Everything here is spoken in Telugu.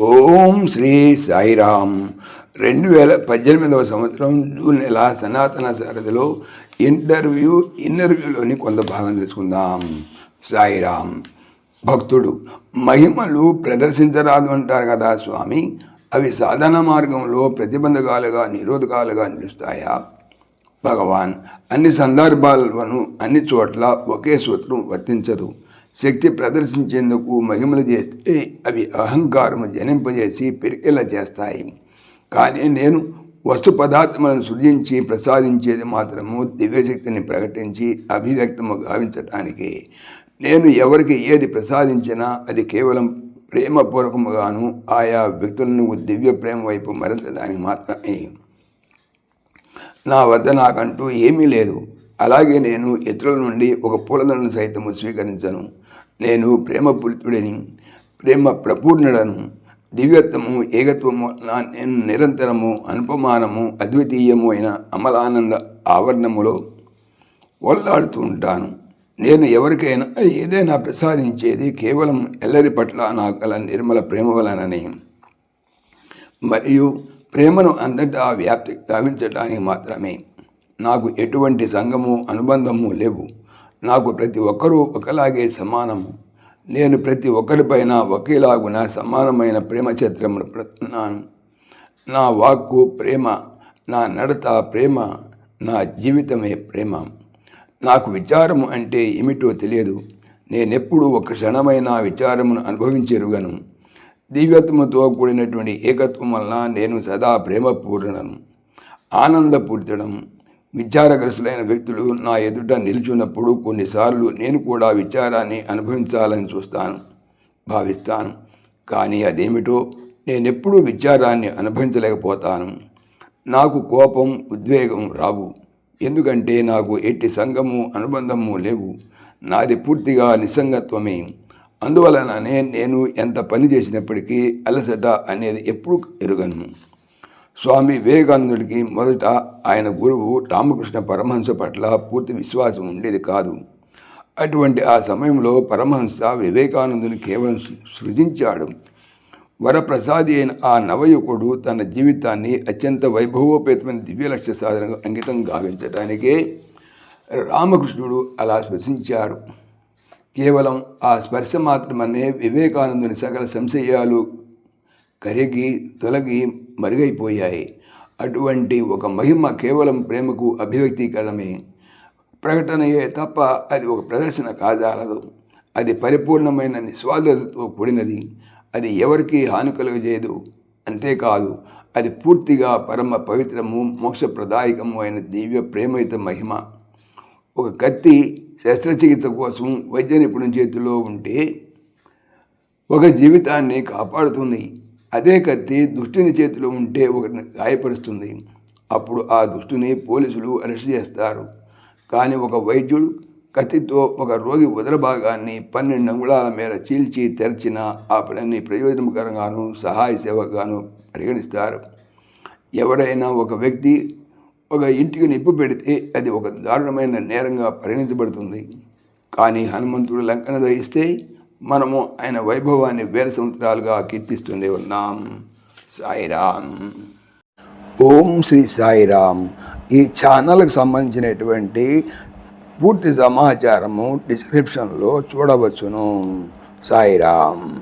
ఓం శ్రీ సాయిరామ్. రెండు వేల పద్దెనిమిదవ సంవత్సరం జూన్ నెల సనాతన సారథిలో ఇంటర్వ్యూ ఇంటర్వ్యూలోని కొంత భాగం తెలుసుకుందాం సాయిరామ్. భక్తుడు మహిమలు ప్రదర్శించరాదు అంటారు కదా స్వామి. అవి సాధన మార్గంలో ప్రతిబంధకాలుగా నిరోధకాలుగా నిలుస్తాయా? భగవాన్ అన్ని సందర్భాలను అన్ని చోట్ల ఒకే సూత్రం వర్తించదు. శక్తి ప్రదర్శించేందుకు మహిమలు చేస్తే అవి అహంకారము జనింపజేసి పెరిగేలా చేస్తాయి. కానీ నేను వస్తు పదార్థములను సృజించి ప్రసాదించేది మాత్రము దివ్యశక్తిని ప్రకటించి అభివ్యక్తము గావించటానికి. నేను ఎవరికి ఏది ప్రసాదించినా అది కేవలం ప్రేమపూర్వకముగాను ఆయా వ్యక్తులను దివ్య ప్రేమ వైపు మరల్చడానికి మాత్రమే. నా వద్ద నాకంటూ ఏమీ లేదు. అలాగే నేను ఇతరుల నుండి ఒక పూలదండను సైతము స్వీకరించను. నేను ప్రేమపూరితుడిని ప్రేమ ప్రపూర్ణుడను దివ్యత్వము ఏకత్వము నేను నిరంతరము అనుపమానము అద్వితీయము అయిన అమలానంద ఆవరణములో ఒల్లాడుతూ ఉంటాను. నేను ఎవరికైనా ఏదైనా ప్రసాదించేది కేవలం ఎల్లరి పట్ల నా గల నిర్మల ప్రేమ వలనని. మరియు ప్రేమను అంతటా వ్యాప్తి గావించడానికి మాత్రమే. నాకు ఎటువంటి సంఘము అనుబంధము లేవు. నాకు ప్రతి ఒక్కరూ ఒకలాగే సమానము. నేను ప్రతి ఒక్కరిపైన ఒకేలాగున సమానమైన ప్రేమ చిత్రమును పెడుతున్నాను నా వాక్కు ప్రేమ నా నడత ప్రేమ నా జీవితమే ప్రేమ. నాకు విచారము అంటే ఏమిటో తెలియదు. నేనెప్పుడు ఒక క్షణమైన విచారమును అనుభవించెరుగను. దివ్యత్వముతో కూడినటువంటి ఏకత్వం వలన నేను సదా ప్రేమపూర్ణను ఆనందపూర్తడం విచారగ్రస్తులైన వ్యక్తులు నా ఎదుట నిల్చున్నప్పుడు కొన్నిసార్లు నేను కూడా విచారాన్ని అనుభవించాలని చూస్తాను భావిస్తాను. కానీ అదేమిటో నేనెప్పుడూ విచారాన్ని అనుభవించలేకపోతాను. నాకు కోపం ఉద్వేగం రావు. ఎందుకంటే నాకు ఎట్టి సంఘము అనుబంధము లేవు. నాది పూర్తిగా నిస్సంగత్వమే. అందువలననే నేను ఎంత పని చేసినప్పటికీ అలసట అనేది ఎప్పుడు ఎరుగను. స్వామి వివేకానందుడికి మొదట ఆయన గురువు రామకృష్ణ పరమహంస పట్ల పూర్తి విశ్వాసం ఉండేది కాదు. అటువంటి ఆ సమయంలో పరమహంస వివేకానందుని కేవలం సృజించాడు. వరప్రసాది అయిన ఆ నవయుకుడు తన జీవితాన్ని అత్యంత వైభవోపేతమైన దివ్యలక్ష్య సాధనకు అంకితం గావించడానికే రామకృష్ణుడు అలా స్పృశించాడు కేవలం ఆ స్పర్శ మాత్రమనే వివేకానందుని సకల సంశయాలు కరిగి తొలగి మరుగైపోయాయి. అటువంటి ఒక మహిమ కేవలం ప్రేమకు అభివ్యక్తీకరణమే ప్రకటనయే తప్ప అది ఒక ప్రదర్శన కాజాలదు. అది పరిపూర్ణమైన నిస్వార్థతతో కూడినది. అది ఎవరికీ హాని కలుగజేయదు. అంతేకాదు అది పూర్తిగా పరమ పవిత్రము మోక్షప్రదాయకము అయిన దివ్య ప్రేమయుత మహిమ. ఒక కత్తి శస్త్రచికిత్స కోసం వైద్య నిపుణుని చేతిలో ఉంటే ఒక జీవితాన్ని కాపాడుతుంది. అదే కత్తి దుష్టుని చేతిలో ఉంటే ఒకరిని గాయపరుస్తుంది. అప్పుడు ఆ దుష్టుని పోలీసులు అరెస్ట్ చేస్తారు. కానీ ఒక వైద్యుడు కత్తితో ఒక రోగి ఉదర భాగాన్ని పన్నెండు అంగుళాల మేర చీల్చి తెరచిన ఆ పనిని ప్రయోజనకరంగాను సహాయ సేవగాను పరిగణిస్తారు. ఎవరైనా ఒక వ్యక్తి ఒక ఇంటికి నిప్పు పెడితే అది ఒక దారుణమైన నేరంగా పరిగణించబడుతుంది కానీ హనుమంతుడు లంకన దహిస్తే మనము ఆయన వైభవాన్ని వేల సంవత్సరాలుగా కీర్తిస్తూనే ఉన్నాం. సాయిరామ్. ఓం శ్రీ సాయిరామ్. ఈ ఛానల్కి సంబంధించినటువంటి పూర్తి సమాచారము డిస్క్రిప్షన్లో చూడవచ్చును. సాయిరామ్.